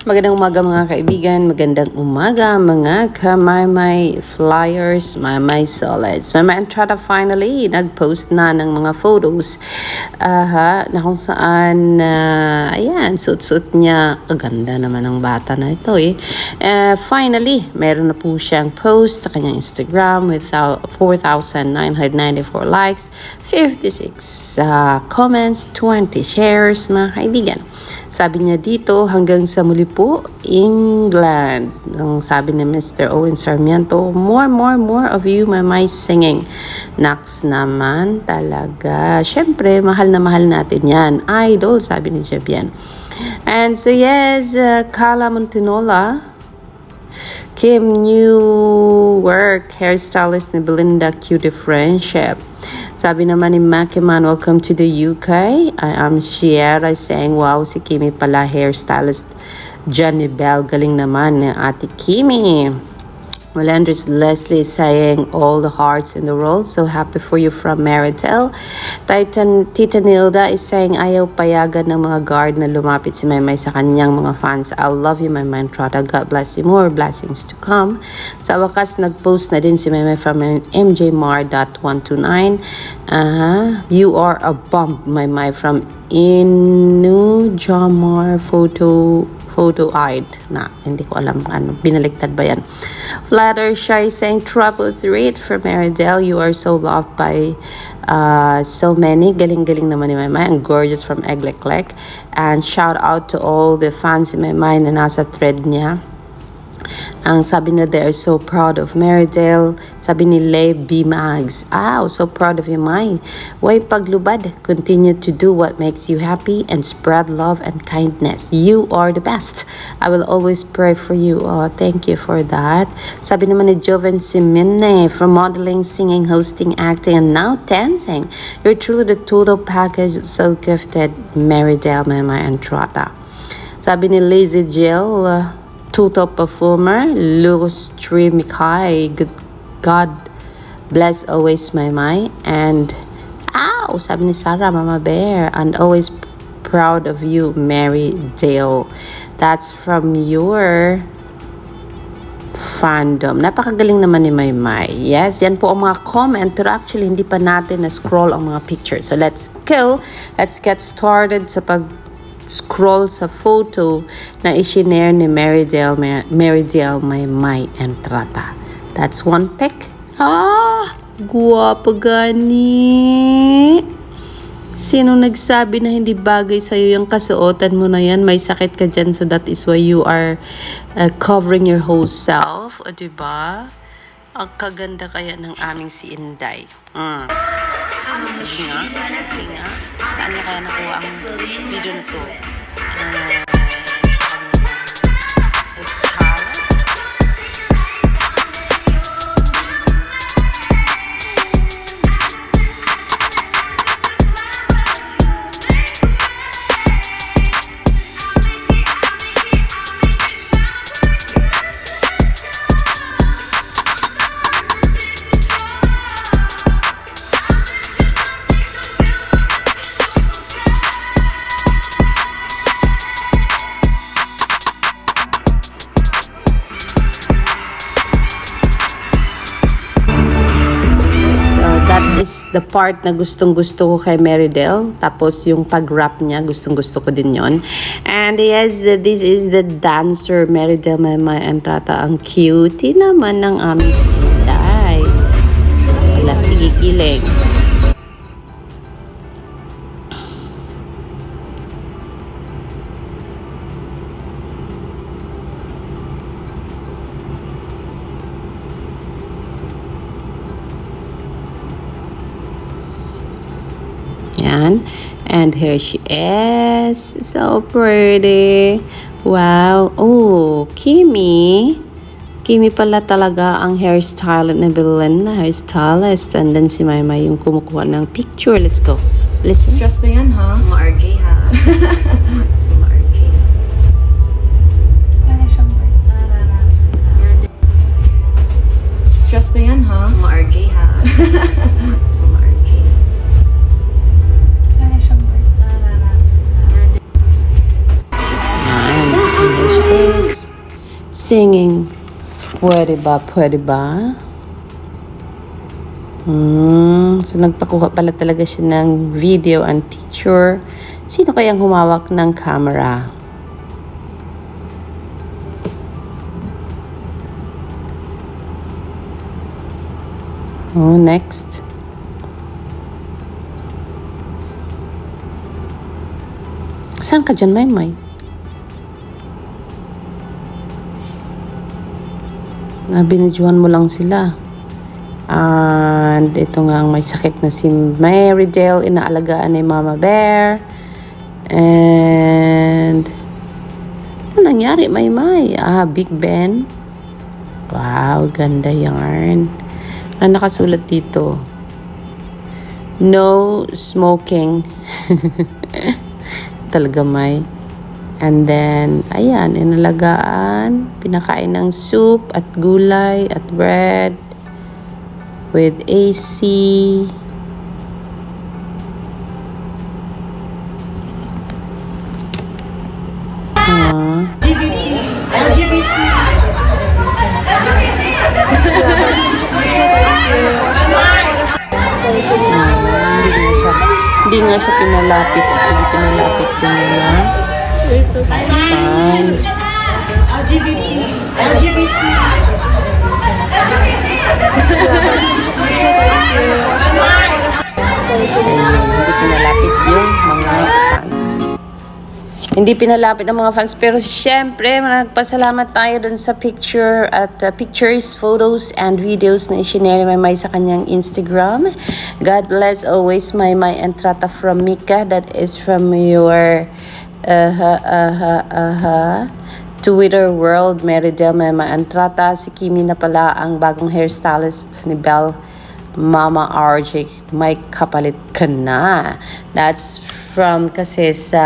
Magandang umaga mga kaibigan, magandang umaga mga kamaymay flyers, mamay solids. Mama Entrada finally nag-post na ng mga photos aha, na kung saan, ah, ayan, suit-suit niya. Kaganda naman ng bata na ito eh. Eh, finally, meron na po siyang post sa kanyang Instagram with thou- 4,994 likes, 56 ah, comments, 20 shares mga kaibigan. Sabi niya dito, hanggang sa muli po, England. Ang sabi ni Mr. Owen Sarmiento, more, more, more of you, mamay singing. Nax naman talaga. Siyempre, mahal na mahal natin yan. Idol, sabi ni Jabian. And so yes, uh, Kala Montinola, Kim New Work, hairstylist ni Belinda Cutie Friendship. Sabi naman ni Makiman, welcome to the UK. I am Sierra saying, wow, si Kimi pala hairstylist. Johnny Bell, galing naman ni Ate Kimi. Melendres Leslie saying all the hearts in the world. So happy for you from Maritel. Titan, Tita Nilda is saying ayaw payagan ng mga guard na lumapit si Maymay sa kanyang mga fans. I love you, my man Trota. God bless you. More blessings to come. Sa wakas, nag-post na din si Maymay from mjmar.129. Uh, you are a bump, Maymay from Inu Jamar Photo photo-eyed na hindi ko alam ano binaliktad ba yan. Flatter Shy saying trouble threat for Meridel. You are so loved by uh, so many. Galing-galing naman ni Maymay. Ang gorgeous from Egleklek and shout out to all the fans ni Maymay na nasa thread niya ang sabi na they are so proud of Meridale. Sabi ni Leigh B. Mags, ah, so proud of you, Mai. Way paglubad, continue to do what makes you happy and spread love and kindness. You are the best. I will always pray for you. Oh, thank you for that. Sabi naman ni Joven Simene, from modeling, singing, hosting, acting, and now dancing. You're truly the total package, so gifted, Meridale, Mama, and Trota. Sabi ni Lazy Jill, uh, total performer, Lucas Trimikai, good God bless always my my and ow, sabi ni Sarah, Mama Bear, and always proud of you, Mary Dale. That's from your fandom. Napakagaling naman ni Maymay. Yes, yan po ang mga comment pero actually hindi pa natin na-scroll ang mga pictures. So let's go. Let's get started sa pag scroll sa photo na isinare ni Marydale, Marydale Maymay and Trata. That's one pic. Ah, guwapo gani. Sino nagsabi na hindi bagay sa'yo yung kasuotan mo na yan? May sakit ka dyan so that is why you are uh, covering your whole self. O diba? Ang kaganda kaya ng aming si Inday. Mm. Sige nga, sige nga. Saan niya kaya nakuha ang video na to? Ah, the part na gustong gusto ko kay Meridel. Tapos yung pag-rap niya, gustong gusto ko din yon. And yes, this is the dancer Meridel Mema Entrata. Ang cutie naman ng aming si Inday. Wala, sige kilig. Yan. And here she is. So pretty. Wow. Oh, Kimi. Kimi pala talaga ang hairstyle ni Belen na hairstylist. And then si Maymay yung kumukuha ng picture. Let's go. Listen. Stress na yan, ha? Mga RJ ha. Stress na yan, ha? Mga RJ ha. singing. Pwede ba? Pwede ba? Hmm, so nagpakuha pala talaga siya ng video and picture. Sino kayang humawak ng camera? Oh, next. Saan ka dyan, Maymay? Nabinidyohan mo lang sila. And ito nga ang may sakit na si Mary Dale, inaalagaan ni Mama Bear. And ano nangyari, Maymay? Ah, Big Ben. Wow, ganda yarn. Ang nakasulat dito. No smoking. Talaga may. And then, ayan, inalagaan, pinakain ng soup at gulay at bread with AC. Aww. Hindi nga siya, pinalapit. Hindi pinalapit din niya. You're so. Fans. Ayan, hindi pinalapit yung mga fans. Hindi pinalapit ang mga fans pero syempre nagpasalamat tayo dun sa picture at uh, pictures, photos and videos na isinare ni May sa kanyang Instagram. God bless always my my entrata from Mika that is from your uh, uh, uh, Twitter world, Meridel Mema Entrata. Si Kimi na pala ang bagong hairstylist ni Belle Mama RJ, may kapalit ka na. That's from kasi sa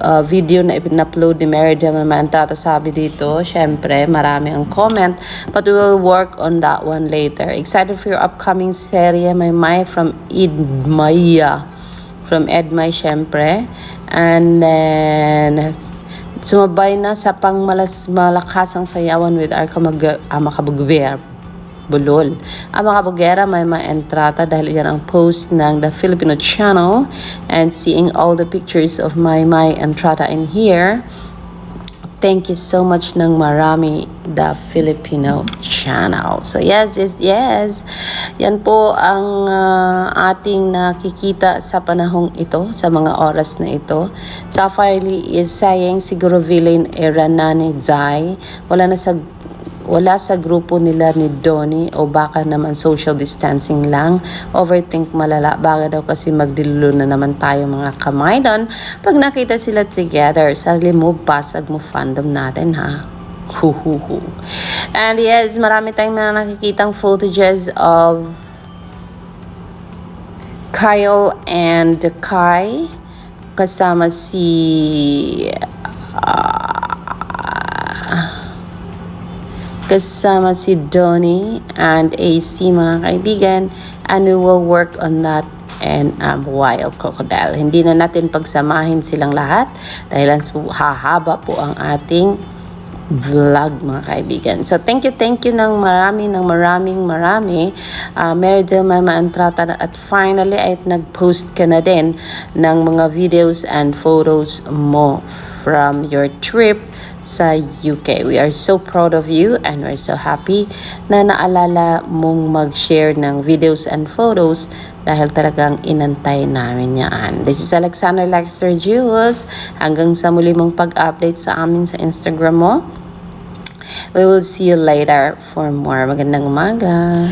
uh, video na ipin-upload ni Mary Del Mamantata sabi dito, syempre, marami ang comment, but we will work on that one later. Excited for your upcoming serye, may May from Idmaya. From Edmay, syempre. And then, sumabay na sa pangmalas malakasang sayawan with our kamag ama kabugwer bulol. Ang mga bugera may mga dahil yan ang post ng The Filipino Channel and seeing all the pictures of my my entrata in here. Thank you so much ng marami The Filipino Channel. So yes, yes, yes. Yan po ang ah, ating nakikita sa panahong ito, sa mga oras na ito. Sapphire Lee is saying siguro villain era na ni Zai. Wala na sa wala sa grupo nila ni Donnie o baka naman social distancing lang. Overthink malala. Baka daw kasi magdilulo na naman tayo mga kamay doon. Pag nakita sila together, sarili mo, basag mo fandom natin ha. Huhuhu. And yes, marami tayong mga nakikitang footages of Kyle and Kai kasama si kasama si Donnie and AC mga kaibigan and we will work on that and um, wild crocodile. Hindi na natin pagsamahin silang lahat dahil hahaba po ang ating vlog mga kaibigan. So thank you, thank you ng marami, ng maraming marami. Uh, Mary Del Mama Antrata at finally ay nag-post ka na din ng mga videos and photos mo from your trip sa UK. We are so proud of you and we're so happy na naalala mong mag-share ng videos and photos dahil talagang inantay namin yan. This is Alexander Lexter Jules. Hanggang sa muli mong pag-update sa amin sa Instagram mo. We will see you later for more. Magandang umaga.